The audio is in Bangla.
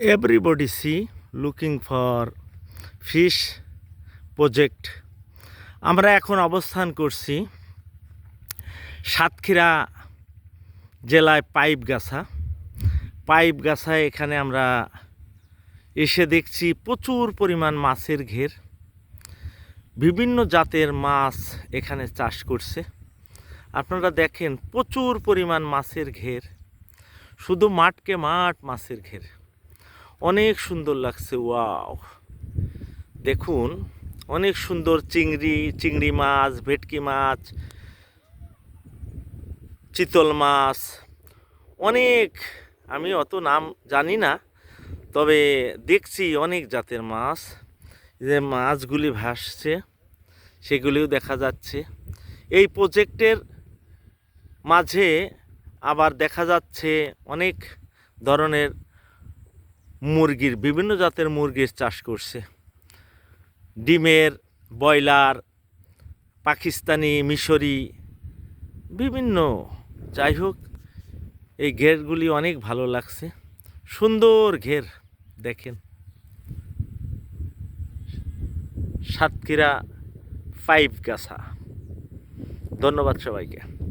everybody see looking for fish project. আমরা এখন অবস্থান করছি সাতক্ষীরা জেলায় পাইপগাছা। পাইপগাছায় এখানে আমরা এসে দেখছি প্রচুর পরিমাণ মাছের ঘের। বিভিন্ন জাতের মাছ এখানে চাষ করছে। আপনারা দেখেন প্রচুর পরিমাণ মাছের ঘের। শুধু মাঠকে মাঠ মাছের ঘের। অনেক সুন্দর লাগছে, ওয়াও। দেখুন, অনেক সুন্দর চিংড়ি চিংড়ি মাছ, ভেটকি মাছ, চিতল মাছ, অনেক। আমি অত নাম জানি না, তবে দেখছি অনেক জাতের মাছ। যে মাছগুলি ভাসছে, সেগুলিও দেখা যাচ্ছে। এই প্রজেক্টের মাঝে আবার দেখা যাচ্ছে অনেক ধরনের মুরগির, বিভিন্ন জাতের মুরগির চাষ করছে। ডিমের, ব্রয়লার, পাকিস্তানি, মিশরি, বিভিন্ন। যাই হোক, এই ঘেরগুলি অনেক ভালো লাগছে। সুন্দর ঘের, দেখেন। সাতক্ষীরা ফাইভ গাছা। ধন্যবাদ সবাইকে।